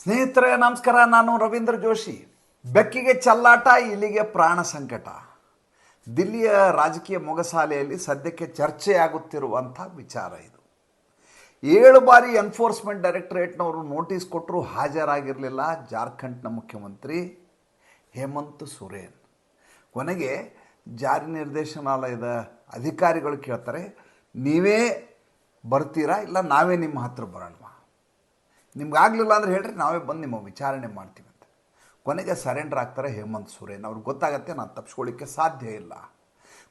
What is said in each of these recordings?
ಸ್ನೇಹಿತರೆ, ನಮಸ್ಕಾರ. ನಾನು ರವೀಂದ್ರ ಜೋಶಿ. ಬೆಕ್ಕಿಗೆ ಚಲ್ಲಾಟ, ಇಲ್ಲಿಗೆ ಪ್ರಾಣ ಸಂಕಟ. ದಿಲ್ಲಿಯ ರಾಜಕೀಯ ಮೊಗಸಾಲೆಯಲ್ಲಿ ಸದ್ಯಕ್ಕೆ ಚರ್ಚೆಯಾಗುತ್ತಿರುವಂಥ ವಿಚಾರ ಇದು. ಏಳು ಬಾರಿ ಎನ್ಫೋರ್ಸ್ಮೆಂಟ್ ಡೈರೆಕ್ಟರೇಟ್ನವರು ನೋಟಿಸ್ ಕೊಟ್ಟರು ಹಾಜರಾಗಿರಲಿಲ್ಲ ಜಾರ್ಖಂಡ್ನ ಮುಖ್ಯಮಂತ್ರಿ ಹೇಮಂತ್ ಸೊರೇನ್. ಕೊನೆಗೆ ಜಾರಿ ನಿರ್ದೇಶನಾಲಯದ ಅಧಿಕಾರಿಗಳು ಕೇಳ್ತಾರೆ, ನೀವೇ ಬರ್ತೀರಾ ಇಲ್ಲ ನಾವೇ ನಿಮ್ಮ ಹತ್ರ ಬರೋಣವಾ? ನಿಮ್ಗೆ ಆಗಲಿಲ್ಲ ಅಂದರೆ ಹೇಳ್ರಿ, ನಾವೇ ಬಂದು ನಿಮ್ಮ ವಿಚಾರಣೆ ಮಾಡ್ತೀವಿ ಅಂತ. ಕೊನೆಗೆ ಸರೆಂಡರ್ ಆಗ್ತಾರೆ ಹೇಮಂತ್ ಸೊರೇನ್ ಅವ್ರಿಗೆ ಗೊತ್ತಾಗತ್ತೆ ನಾನು ತಪ್ಪಿಸ್ಕೊಳ್ಳಿಕ್ಕೆ ಸಾಧ್ಯ ಇಲ್ಲ.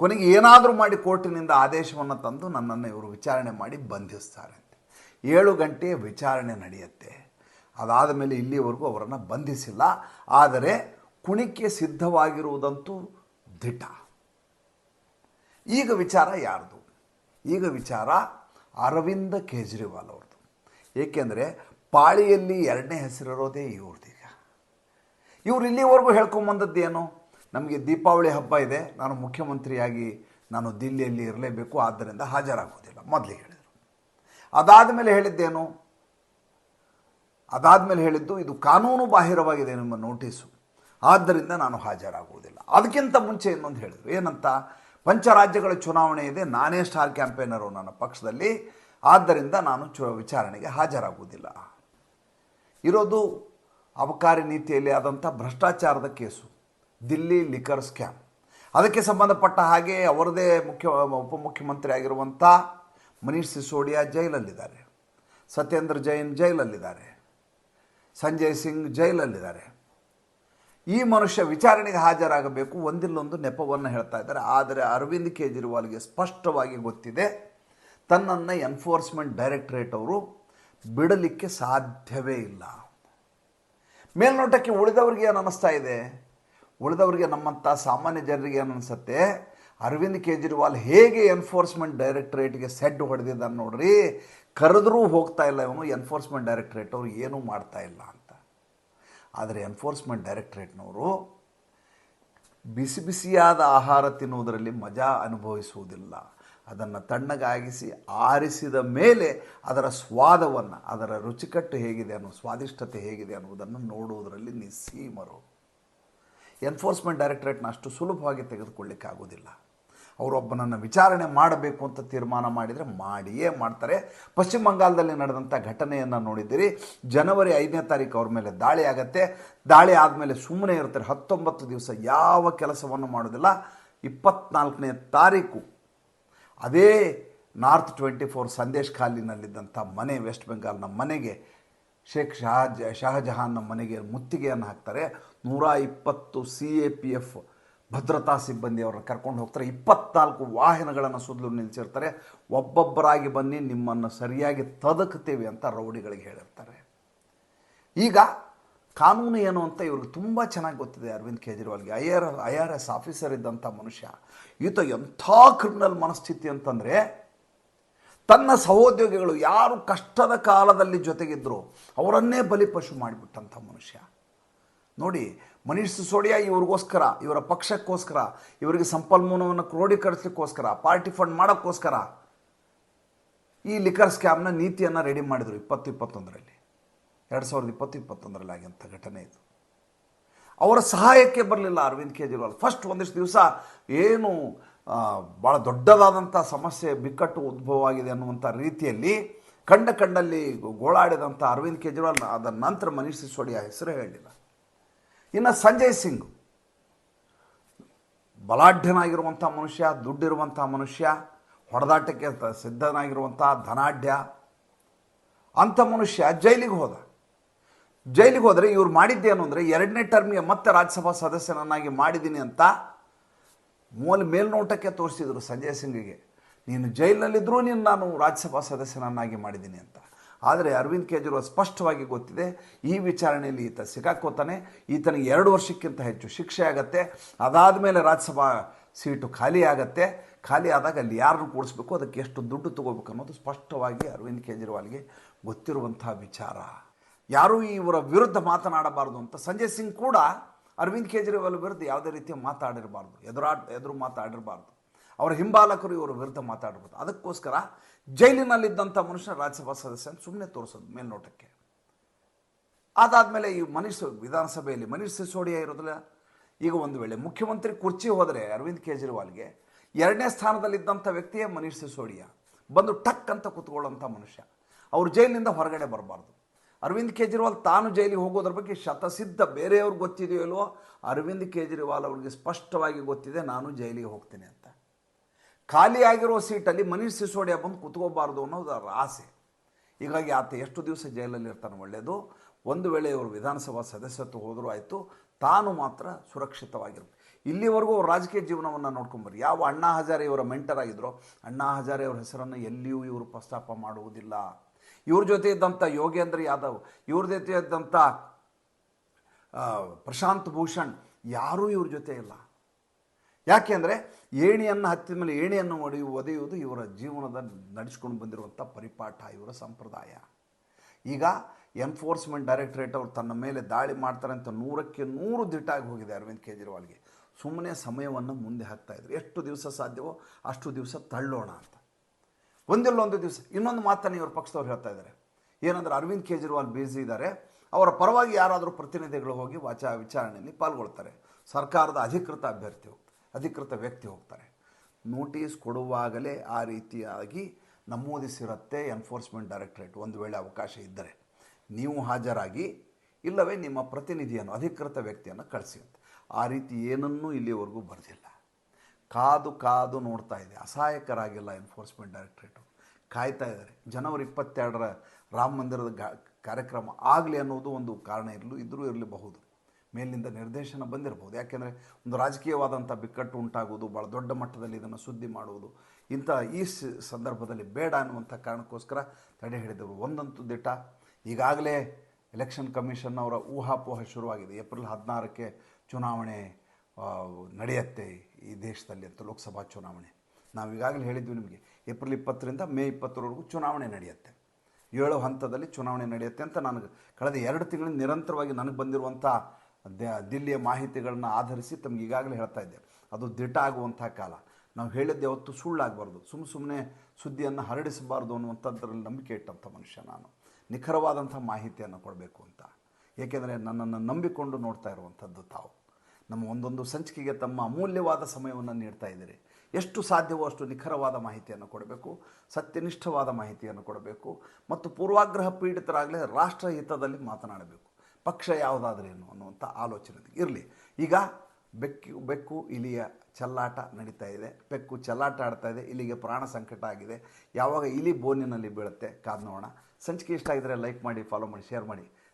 ಕೊನೆಗೆ ಏನಾದರೂ ಮಾಡಿ ಕೋರ್ಟಿನಿಂದ ಆದೇಶವನ್ನು ತಂದು ನನ್ನನ್ನು ಇವರು ವಿಚಾರಣೆ ಮಾಡಿ ಬಂಧಿಸ್ತಾರೆ ಅಂತ. ಏಳು ಗಂಟೆ ವಿಚಾರಣೆ ನಡೆಯುತ್ತೆ. ಅದಾದ ಮೇಲೆ ಇಲ್ಲಿವರೆಗೂ ಅವರನ್ನು ಬಂಧಿಸಿಲ್ಲ. ಆದರೆ ಕುಣಿಕೆ ಸಿದ್ಧವಾಗಿರುವುದಂತೂ ದಿಟ. ಈಗ ವಿಚಾರ ಯಾರ್ದು? ಈಗ ವಿಚಾರ ಅರವಿಂದ ಕೇಜ್ರಿವಾಲ್ ಅವ್ರದ್ದು ಏಕೆಂದರೆ ಪಾಳಿಯಲ್ಲಿ ಎರಡನೇ ಹೆಸರಿರೋದೇ ಇವ್ರದ್ದೀಗ ಇವ್ರು ಇಲ್ಲಿವರೆಗೂ ಹೇಳ್ಕೊಂಬಂದದ್ದು ಏನು? ನಮಗೆ ದೀಪಾವಳಿ ಹಬ್ಬ ಇದೆ. ನಾನು ಮುಖ್ಯಮಂತ್ರಿಯಾಗಿ ನಾನು ದಿಲ್ಲಿಯಲ್ಲಿ ಇರಲೇಬೇಕು, ಆದ್ದರಿಂದ ಹಾಜರಾಗೋದಿಲ್ಲ. ಮೊದಲಿಗೆ ಹೇಳಿದರು. ಅದಾದ ಮೇಲೆ ಹೇಳಿದ್ದೇನು? ಅದಾದಮೇಲೆ ಹೇಳಿದ್ದು, ಇದು ಕಾನೂನು ಬಾಹಿರವಾಗಿದೆ ನಿಮ್ಮ ನೋಟಿಸು. ಆದ್ದರಿಂದ ನಾನು ಹಾಜರಾಗುವುದಿಲ್ಲ. ಅದಕ್ಕಿಂತ ಮುಂಚೆ ಇನ್ನೊಂದು ಹೇಳಿದರು. ಏನಂತ? ಪಂಚರಾಜ್ಯಗಳ ಚುನಾವಣೆ ಇದೆ. ನಾನೇ ಸ್ಟಾರ್ ಕ್ಯಾಂಪೇನರು ನನ್ನ ಪಕ್ಷದಲ್ಲಿ. ಆದ್ದರಿಂದ ನಾನು ಚು ವಿಚಾರಣೆಗೆ ಹಾಜರಾಗುವುದಿಲ್ಲ. ಇರೋದು ಅಬಕಾರಿ ನೀತಿಯಲ್ಲಿ ಆದಂಥ ಭ್ರಷ್ಟಾಚಾರದ ಕೇಸು, ದಿಲ್ಲಿ ಲಿಕರ್ ಸ್ಕ್ಯಾಮ್. ಅದಕ್ಕೆ ಸಂಬಂಧಪಟ್ಟ ಹಾಗೆ ಅವರದೇ ಮುಖ್ಯ, ಉಪಮುಖ್ಯಮಂತ್ರಿ ಆಗಿರುವಂಥ ಮನೀಶ್ ಸಿಸೋಡಿಯಾ ಜೈಲಲ್ಲಿದ್ದಾರೆ. ಸತ್ಯೇಂದ್ರ ಜೈನ್ ಜೈಲಲ್ಲಿದ್ದಾರೆ. ಸಂಜಯ್ ಸಿಂಗ್ ಜೈಲಲ್ಲಿದ್ದಾರೆ. ಈ ಮನುಷ್ಯ ವಿಚಾರಣೆಗೆ ಹಾಜರಾಗಬೇಕು, ಒಂದಿಲ್ಲೊಂದು ನೆಪವನ್ನು ಹೇಳ್ತಾ ಇದ್ದಾರೆ. ಆದರೆ ಅರವಿಂದ್ ಕೇಜ್ರಿವಾಲ್ಗೆ ಸ್ಪಷ್ಟವಾಗಿ ಗೊತ್ತಿದೆ, ತನ್ನನ್ನು ಎನ್ಫೋರ್ಸ್ಮೆಂಟ್ ಡೈರೆಕ್ಟರೇಟ್ ಅವರು ಬಿಡಲಿಕ್ಕೆ ಸಾಧ್ಯವೇ ಇಲ್ಲ. ಮೇಲ್ನೋಟಕ್ಕೆ ಉಳಿದವರಿಗೆ ಏನು ಅನ್ನಿಸ್ತಾ ಇದೆ? ಉಳಿದವರಿಗೆ ನಮ್ಮಂಥ ಸಾಮಾನ್ಯ ಜನರಿಗೆ ಏನು ಅನಿಸುತ್ತೆ? ಅರವಿಂದ್ ಕೇಜ್ರಿವಾಲ್ ಹೇಗೆ ಎನ್ಫೋರ್ಸ್ಮೆಂಟ್ ಡೈರೆಕ್ಟ್ರೇಟ್ಗೆ ಸೆಡ್ ಹೊಡೆದಿದ್ದಾನೆ ನೋಡ್ರಿ. ಕರೆದ್ರೂ ಹೋಗ್ತಾ ಇಲ್ಲ ಇವನು ಎನ್ಫೋರ್ಸ್ಮೆಂಟ್ ಡೈರೆಕ್ಟ್ರೇಟ್ ಅವರು ಏನೂ ಮಾಡ್ತಾ ಇಲ್ಲ ಅಂತ. ಆದರೆ ಎನ್ಫೋರ್ಸ್ಮೆಂಟ್ ಡೈರೆಕ್ಟ್ರೇಟ್ನವರು ಬಿಸಿ ಬಿಸಿಯಾದ ಆಹಾರ ತಿನ್ನುವುದರಲ್ಲಿ ಮಜಾ ಅನುಭವಿಸುವುದಿಲ್ಲ. ಅದನ್ನು ತಣ್ಣಗಾಗಿಸಿ ಆರಿಸಿದ ಮೇಲೆ ಅದರ ಸ್ವಾದವನ್ನು, ಅದರ ರುಚಿಕಟ್ಟು ಹೇಗಿದೆ ಅನ್ನೋ ಸ್ವಾದಿಷ್ಟತೆ ಹೇಗಿದೆ ಅನ್ನುವುದನ್ನು ನೋಡುವುದರಲ್ಲಿ ನಿಸ್ಸೀಮರು. ಎನ್ಫೋರ್ಸ್ಮೆಂಟ್ ಡೈರೆಕ್ಟರೇಟ್ನ ಅಷ್ಟು ಸುಲಭವಾಗಿ ತೆಗೆದುಕೊಳ್ಳಿಕ್ಕಾಗೋದಿಲ್ಲ ಅವರೊಬ್ಬನನ್ನು ವಿಚಾರಣೆ ಮಾಡಬೇಕು ಅಂತ ತೀರ್ಮಾನ ಮಾಡಿದರೆ ಮಾಡಿಯೇ ಮಾಡ್ತಾರೆ. ಪಶ್ಚಿಮ ಬಂಗಾಲದಲ್ಲಿ ನಡೆದಂಥ ಘಟನೆಯನ್ನು ನೋಡಿದ್ದೀರಿ. ಜನವರಿ ಐದನೇ ತಾರೀಕು ಅವ್ರ ಮೇಲೆ ದಾಳಿ ಆಗತ್ತೆ. ದಾಳಿ ಆದಮೇಲೆ ಸುಮ್ಮನೆ ಇರ್ತಾರೆ. ಹತ್ತೊಂಬತ್ತು ದಿವಸ ಯಾವ ಕೆಲಸವನ್ನು ಮಾಡೋದಿಲ್ಲ. ಇಪ್ಪತ್ನಾಲ್ಕನೇ ತಾರೀಕು ಅದೇ ನಾರ್ತ್ ಟ್ವೆಂಟಿ ಫೋರ್ ಸಂದೇಶ್ ಖಾಲಿನಲ್ಲಿದ್ದಂಥ ಮನೆ, ವೆಸ್ಟ್ ಬೆಂಗಾಲ್ನ ಮನೆಗೆ ಶೇಖ್ ಶಹಜ, ಶಹಜಹಾನ್ನ ಮನೆಗೆ ಮುತ್ತಿಗೆಯನ್ನು ಹಾಕ್ತಾರೆ. ನೂರ ಇಪ್ಪತ್ತು ಸಿ ಎ ಪಿ ಎಫ್ ಭದ್ರತಾ ಸಿಬ್ಬಂದಿಯವರನ್ನು ಕರ್ಕೊಂಡು ಹೋಗ್ತಾರೆ. ಇಪ್ಪತ್ನಾಲ್ಕು ವಾಹನಗಳನ್ನು ಸುತ್ತಲೂ ನಿಲ್ಲಿಸಿರ್ತಾರೆ ಒಬ್ಬೊಬ್ಬರಾಗಿ ಬನ್ನಿ, ನಿಮ್ಮನ್ನು ಸರಿಯಾಗಿ ತದಕ್ತೇವೆ ಅಂತ ರೌಡಿಗಳಿಗೆ ಹೇಳಿರ್ತಾರೆ. ಈಗ ಕಾನೂನು ಏನು ಅಂತ ಇವ್ರಿಗೆ ತುಂಬ ಚೆನ್ನಾಗಿ ಗೊತ್ತಿದೆ Arvind ಕೇಜ್ರಿವಾಲ್ಗೆ. I R I R S officer ಇದ್ದಂಥ ಮನುಷ್ಯ. ಈತ ಎಂಥ ಕ್ರಿಮಿನಲ್ ಮನಸ್ಥಿತಿ ಅಂತಂದರೆ ತನ್ನ ಸಹೋದ್ಯೋಗಿಗಳು ಯಾರು ಕಷ್ಟದ ಕಾಲದಲ್ಲಿ ಜೊತೆಗಿದ್ದರು ಅವರನ್ನೇ ಬಲಿಪಶು ಮಾಡಿಬಿಟ್ಟಂಥ ಮನುಷ್ಯ. ನೋಡಿ, ಮನೀಶ್ ಸಿಸೋಡಿಯಾ ಇವ್ರಿಗೋಸ್ಕರ, ಇವರ ಪಕ್ಷಕ್ಕೋಸ್ಕರ, ಇವರಿಗೆ ಸಂಪನ್ಮೂಲವನ್ನು ಕ್ರೋಢೀಕರಿಸಲಿಕ್ಕೋಸ್ಕರ, ಪಾರ್ಟಿ ಫಂಡ್ ಮಾಡೋಕ್ಕೋಸ್ಕರ ಈ ಲಿಕರ್ ಸ್ಕ್ಯಾಮ್ನ ನೀತಿಯನ್ನು ರೆಡಿ ಮಾಡಿದರು ಇಪ್ಪತ್ತು ಇಪ್ಪತ್ತೊಂದರಲ್ಲಿ. ಎರಡು ಸಾವಿರದ ಇಪ್ಪತ್ತು, ಇಪ್ಪತ್ತೊಂದರಲ್ಲಿ ಆಗಿಂಥ ಘಟನೆ ಇದು. ಅವರ ಸಹಾಯಕ್ಕೆ ಬರಲಿಲ್ಲ ಅರವಿಂದ್ ಕೇಜ್ರಿವಾಲ್. ಫಸ್ಟ್ ಒಂದಿಷ್ಟು ದಿವಸ ಏನು ಭಾಳ ದೊಡ್ಡದಾದಂಥ ಸಮಸ್ಯೆ, ಬಿಕ್ಕಟ್ಟು ಉದ್ಭವ ಆಗಿದೆ ಅನ್ನುವಂಥ ರೀತಿಯಲ್ಲಿ ಕಂಡ ಕಂಡಲ್ಲಿ ಗೋಳಾಡಿದಂಥ ಅರವಿಂದ್ ಕೇಜ್ರಿವಾಲ್ ಅದರ ನಂತರ ಮನೀಶ್ ಸಿಸೋಡಿಯಾ ಹೆಸರು ಹೇಳಲಿಲ್ಲ ಇನ್ನು ಸಂಜಯ್ ಸಿಂಗ್ ಬಲಾಢ್ಯನಾಗಿರುವಂಥ ಮನುಷ್ಯ ದುಡ್ಡಿರುವಂಥ ಮನುಷ್ಯ, ಹೊಡೆದಾಟಕ್ಕೆ ಸಿದ್ಧನಾಗಿರುವಂಥ ಧನಾಢ್ಯ, ಅಂಥ ಮನುಷ್ಯ ಜೈಲಿಗೆ ಹೋದ. ಜೈಲಿಗೆ ಹೋದರೆ ಇವ್ರು ಮಾಡಿದ್ದೇನು ಅಂದರೆ ಎರಡನೇ ಟರ್ಮಿಗೆ ಮತ್ತೆ ರಾಜ್ಯಸಭಾ ಸದಸ್ಯನನ್ನಾಗಿ ಮಾಡಿದ್ದೀನಿ ಅಂತ ಮೂಲ ಮೇಲ್ನೋಟಕ್ಕೆ ತೋರಿಸಿದರು ಸಂಜಯ್ ಸಿಂಗ್ಗೆ. ನೀನು ಜೈಲಿನಲ್ಲಿದ್ದರೂ ನೀನು ನಾನು ರಾಜ್ಯಸಭಾ ಸದಸ್ಯನನ್ನಾಗಿ ಮಾಡಿದ್ದೀನಿ ಅಂತ. ಆದರೆ ಅರವಿಂದ್ ಕೇಜ್ರಿವಾಲ್ ಸ್ಪಷ್ಟವಾಗಿ ಗೊತ್ತಿದೆ, ಈ ವಿಚಾರಣೆಯಲ್ಲಿ ಈತ ಸಿಕ್ಕಾಕೋತಾನೆ ಈತನಿಗೆ ಎರಡು ವರ್ಷಕ್ಕಿಂತ ಹೆಚ್ಚು ಶಿಕ್ಷೆ ಆಗತ್ತೆ. ಅದಾದ ಮೇಲೆ ರಾಜ್ಯಸಭಾ ಸೀಟು ಖಾಲಿ ಆಗತ್ತೆ. ಖಾಲಿ ಆದಾಗ ಅಲ್ಲಿ ಯಾರನ್ನು ಕೂಡಿಸ್ಬೇಕು ಅದಕ್ಕೆ ಎಷ್ಟು ದುಡ್ಡು ತಗೋಬೇಕು ಅನ್ನೋದು ಸ್ಪಷ್ಟವಾಗಿ ಅರವಿಂದ್ ಕೇಜ್ರಿವಾಲ್ಗೆ ಗೊತ್ತಿರುವಂಥ ವಿಚಾರ. ಯಾರೂ ಇವರ ವಿರುದ್ಧ ಮಾತನಾಡಬಾರದು ಅಂತ ಸಂಜಯ್ ಸಿಂಗ್ ಕೂಡ ಅರವಿಂದ್ ಕೇಜ್ರಿವಾಲ್ ವಿರುದ್ಧ ಯಾವುದೇ ರೀತಿಯ ಮಾತಾಡಿರಬಾರ್ದು. ಎದುರಾಡ್ ಎದುರು ಮಾತಾಡಿರಬಾರ್ದು. ಅವರ ಹಿಂಬಾಲಕರು ಇವರ ವಿರುದ್ಧ ಮಾತಾಡಬಹುದು ಅದಕ್ಕೋಸ್ಕರ ಜೈಲಿನಲ್ಲಿದ್ದಂಥ ಮನುಷ್ಯ ರಾಜ್ಯಸಭಾ ಸದಸ್ಯ ಸುಮ್ಮನೆ ತೋರಿಸೋದು ಮೇಲ್ನೋಟಕ್ಕೆ. ಅದಾದಮೇಲೆ ಈ ಮನೀಶ್ ವಿಧಾನಸಭೆಯಲ್ಲಿ ಮನೀಶ್ ಸಿಸೋಡಿಯಾ ಇರೋದಿಲ್ಲ. ಈಗ ಒಂದು ವೇಳೆ ಮುಖ್ಯಮಂತ್ರಿ ಕುರ್ಚಿ ಹೋದರೆ ಅರವಿಂದ್ ಕೇಜ್ರಿವಾಲ್ಗೆ ಎರಡನೇ ಸ್ಥಾನದಲ್ಲಿದ್ದಂಥ ವ್ಯಕ್ತಿಯೇ ಮನೀಶ್ ಸಿಸೋಡಿಯಾ. ಬಂದು ಟಕ್ ಅಂತ ಕೂತ್ಕೊಳ್ಳೋಂಥ ಮನುಷ್ಯ. ಅವರು ಜೈಲಿನಿಂದ ಹೊರಗಡೆ ಬರಬಾರ್ದು. ಅರವಿಂದ್ ಕೇಜ್ರಿವಾಲ್ ತಾನು ಜೈಲಿಗೆ ಹೋಗೋದ್ರ ಬಗ್ಗೆ ಶತಸಿದ್ಧ ಬೇರೆಯವ್ರಿಗೆ ಗೊತ್ತಿದೆಯೋ ಇಲ್ವೋ, ಅರವಿಂದ್ ಕೇಜ್ರಿವಾಲ್ ಅವ್ರಿಗೆ ಸ್ಪಷ್ಟವಾಗಿ ಗೊತ್ತಿದೆ, ನಾನು ಜೈಲಿಗೆ ಹೋಗ್ತೀನಿ ಅಂತ. ಖಾಲಿ ಆಗಿರೋ ಸೀಟಲ್ಲಿ ಮನೀಶ್ ಸಿಸೋಡಿಯಾ ಬಂದು ಕುತ್ಕೋಬಾರ್ದು ಅನ್ನೋದು ಆಸೆ. ಹೀಗಾಗಿ ಆತ ಎಷ್ಟು ದಿವಸ ಜೈಲಲ್ಲಿ ಇರ್ತಾನೆ ಒಳ್ಳೆಯದು ಒಂದು ವೇಳೆ ಇವರು ವಿಧಾನಸಭಾ ಸದಸ್ಯತ್ವ ಹೋದರೂ ಆಯಿತು, ತಾನು ಮಾತ್ರ ಸುರಕ್ಷಿತವಾಗಿರುತ್ತೆ ಇಲ್ಲಿವರೆಗೂ ಅವ್ರ ರಾಜಕೀಯ ಜೀವನವನ್ನು ನೋಡ್ಕೊಂಬರ್ರಿ. ಯಾವ ಅಣ್ಣಾ ಹಜಾರೆ ಇವರ ಮೆಂಟರ್ ಆಗಿದ್ರು, ಅಣ್ಣಾ ಹಜಾರೆ ಅವರ ಹೆಸರನ್ನು ಎಲ್ಲಿಯೂ ಇವರು ಪ್ರಸ್ತಾಪ ಮಾಡುವುದಿಲ್ಲ. ಇವ್ರ ಜೊತೆ ಇದ್ದಂಥ ಯೋಗೇಂದ್ರ ಯಾದವ್, ಇವ್ರ ಜೊತೆ ಇದ್ದಂಥ ಪ್ರಶಾಂತ್ ಭೂಷಣ್ ಯಾರೂ ಇವ್ರ ಜೊತೆ ಇಲ್ಲ. ಯಾಕೆಂದರೆ ಏಣಿಯನ್ನು ಹತ್ತಿದ ಮೇಲೆ ಏಣಿಯನ್ನು ಒಡೆಯು ಒದೆಯುವುದು ಇವರ ಜೀವನದ ನಡೆಸ್ಕೊಂಡು ಬಂದಿರುವಂಥ ಪರಿಪಾಠ, ಇವರ ಸಂಪ್ರದಾಯ. ಈಗ ಎನ್ಫೋರ್ಸ್ಮೆಂಟ್ ಡೈರೆಕ್ಟರೇಟ್ ಅವರು ತನ್ನ ಮೇಲೆ ದಾಳಿ ಮಾಡ್ತಾರೆ ಅಂತ ನೂರಕ್ಕೆ ನೂರು ದಿಟ್ಟಾಗಿ ಹೋಗಿದೆ ಅರವಿಂದ್ ಕೇಜ್ರಿವಾಲ್ಗೆ. ಸುಮ್ಮನೆ ಸಮಯವನ್ನು ಮುಂದೆ ಹಾಕ್ತಾಯಿದ್ರು ಎಷ್ಟು ದಿವಸ ಸಾಧ್ಯವೋ ಅಷ್ಟು ದಿವಸ ತಳ್ಳೋಣ ಅಂತ. ಒಂದಿಲ್ಲ ಒಂದು ದಿವಸ. ಇನ್ನೊಂದು ಮಾತನ್ನು ಇವರ ಪಕ್ಷದವ್ರು ಹೇಳ್ತಾ ಇದ್ದಾರೆ. ಏನಂದ್ರೆ ಅರವಿಂದ್ ಕೇಜ್ರಿವಾಲ್ ಬ್ಯುಸಿ ಇದ್ದಾರೆ. ಅವರ ಪರವಾಗಿ ಯಾರಾದರೂ ಪ್ರತಿನಿಧಿಗಳು ಹೋಗಿ ವಾಚ ವಿಚಾರಣೆಯಲ್ಲಿ ಪಾಲ್ಗೊಳ್ತಾರೆ. ಸರ್ಕಾರದ ಅಧಿಕೃತ ಅಭ್ಯರ್ಥಿ ಅಧಿಕೃತ ವ್ಯಕ್ತಿ ಹೋಗ್ತಾರೆ. ನೋಟಿಸ್ ಕೊಡುವಾಗಲೇ ಆ ರೀತಿಯಾಗಿ ನಮೂದಿಸಿರುತ್ತೆ ಎನ್ಫೋರ್ಸ್ಮೆಂಟ್ ಡೈರೆಕ್ಟ್ರೇಟ್ ಒಂದು ವೇಳೆ ಅವಕಾಶ ಇದ್ದರೆ ನೀವು ಹಾಜರಾಗಿ, ಇಲ್ಲವೇ ನಿಮ್ಮ ಪ್ರತಿನಿಧಿಯನ್ನು, ಅಧಿಕೃತ ವ್ಯಕ್ತಿಯನ್ನು ಕಳಿಸಿ ಅಂತ. ಆ ರೀತಿ ಏನನ್ನೂ ಇಲ್ಲಿವರೆಗೂ ಬರೆದಿಲ್ಲ. ಕಾದು ಕಾದು ನೋಡ್ತಾ ಇದೆ. ಅಸಹಾಯಕರಾಗಿಲ್ಲ ಎನ್ಫೋರ್ಸ್ಮೆಂಟ್ ಡೈರೆಕ್ಟ್ರೇಟು ಕಾಯ್ತಾ ಇದ್ದಾರೆ. ಜನವರಿ ಇಪ್ಪತ್ತೆರಡರ ರಾಮ ಮಂದಿರದ ಗಾ, ಕಾರ್ಯಕ್ರಮ ಆಗಲಿ ಅನ್ನೋದು ಒಂದು ಕಾರಣ ಇರಲು ಇದ್ದರೂ ಇರಲಿಬಹುದು. ಮೇಲಿನಿಂದ ನಿರ್ದೇಶನ ಬಂದಿರಬಹುದು ಯಾಕೆಂದರೆ ಒಂದು ರಾಜಕೀಯವಾದಂಥ ಬಿಕ್ಕಟ್ಟು ಉಂಟಾಗುವುದು ಭಾಳ ದೊಡ್ಡ ಮಟ್ಟದಲ್ಲಿ ಇದನ್ನು ಸುದ್ದಿ ಮಾಡುವುದು, ಇಂಥ ಈ ಸಂದರ್ಭದಲ್ಲಿ ಬೇಡ ಅನ್ನುವಂಥ ಕಾರಣಕ್ಕೋಸ್ಕರ ತಡೆ ಹಿಡಿದವರು. ಒಂದಂತೂ ದಿಟ್ಟ, ಈಗಾಗಲೇ ಎಲೆಕ್ಷನ್ ಕಮಿಷನ್ ಅವರ ಊಹಾಪೋಹ ಶುರುವಾಗಿದೆ. ಏಪ್ರಿಲ್ ಹದಿನಾರಕ್ಕೆ ಚುನಾವಣೆ ನಡೆಯುತ್ತೆ. ಈ ದೇಶದಲ್ಲಿ ಅಂತ ಲೋಕಸಭಾ ಚುನಾವಣೆ. ನಾವು ಈಗಾಗಲೇ ಹೇಳಿದ್ವಿ ನಿಮಗೆ, ಏಪ್ರಿಲ್ ಇಪ್ಪತ್ತರಿಂದ ಮೇ ಇಪ್ಪತ್ತರವರೆಗೂ ಚುನಾವಣೆ ನಡೆಯುತ್ತೆ. ಏಳು ಹಂತದಲ್ಲಿ ಚುನಾವಣೆ ನಡೆಯುತ್ತೆ ಅಂತ ನನಗೆ ಕಳೆದ ಎರಡು ತಿಂಗಳಿಂದ ನಿರಂತರವಾಗಿ ನನಗೆ ಬಂದಿರುವಂಥ ದಿಲ್ಲಿಯ ಮಾಹಿತಿಗಳನ್ನ ಆಧರಿಸಿ ತಮ್ಗೆ ಈಗಾಗಲೇ ಹೇಳ್ತಾ ಇದ್ದೆ. ಅದು ದಿಟ ಆಗುವಂಥ ಕಾಲ. ನಾವು ಹೇಳಿದ್ದು ಯಾವತ್ತೂ ಸುಳ್ಳಾಗಬಾರ್ದು. ಸುಮ್ಮ ಸುಮ್ಮನೆ ಸುದ್ದಿಯನ್ನು ಹರಡಿಸಬಾರ್ದು ಅನ್ನುವಂಥದ್ರಲ್ಲಿ ನಂಬಿಕೆ ಇಟ್ಟಂಥ ಮನುಷ್ಯ ನಾನು. ನಿಖರವಾದಂಥ ಮಾಹಿತಿಯನ್ನು ಕೊಡಬೇಕು ಅಂತ. ಏಕೆಂದರೆ ನನ್ನನ್ನು ನಂಬಿಕೊಂಡು ನೋಡ್ತಾ ಇರುವಂಥದ್ದು ತಾವು. ನಮ್ಮ ಒಂದೊಂದು ಸಂಚಿಕೆಗೆ ತಮ್ಮ ಅಮೂಲ್ಯವಾದ ಸಮಯವನ್ನು ನೀಡ್ತಾ ಇದ್ದೀರಿ. ಎಷ್ಟು ಸಾಧ್ಯವೋ ಅಷ್ಟು ನಿಖರವಾದ ಮಾಹಿತಿಯನ್ನು ಕೊಡಬೇಕು, ಸತ್ಯನಿಷ್ಠವಾದ ಮಾಹಿತಿಯನ್ನು ಕೊಡಬೇಕು ಮತ್ತು ಪೂರ್ವಾಗ್ರಹ ಪೀಡಿತರಾಗಲೇ ರಾಷ್ಟ್ರ ಹಿತದಲ್ಲಿ ಮಾತನಾಡಬೇಕು. ಪಕ್ಷ ಯಾವುದಾದ್ರೇನು ಅನ್ನುವಂಥ ಆಲೋಚನೆ ಇರಲಿ. ಈಗ ಬೆಕ್ಕು ಬೆಕ್ಕು ಇಲಿಯ ಚಲ್ಲಾಟ ನಡೀತಾ ಇದೆ. ಬೆಕ್ಕು ಚಲ್ಲಾಟ ಆಡ್ತಾ ಇದೆ. ಇಲಿಗೆ ಪ್ರಾಣ ಸಂಕಟ ಆಗಿದೆ. ಯಾವಾಗ ಇಲಿ ಬೋನಿನಲ್ಲಿ ಬೀಳುತ್ತೆ ಕಾದು ನೋಡೋಣ. ಸಂಚಿಕೆ ಇಷ್ಟ ಆಗಿದ್ರೆ ಲೈಕ್ ಮಾಡಿ ಫಾಲೋ ಮಾಡಿ ಶೇರ್ ಮಾಡಿ.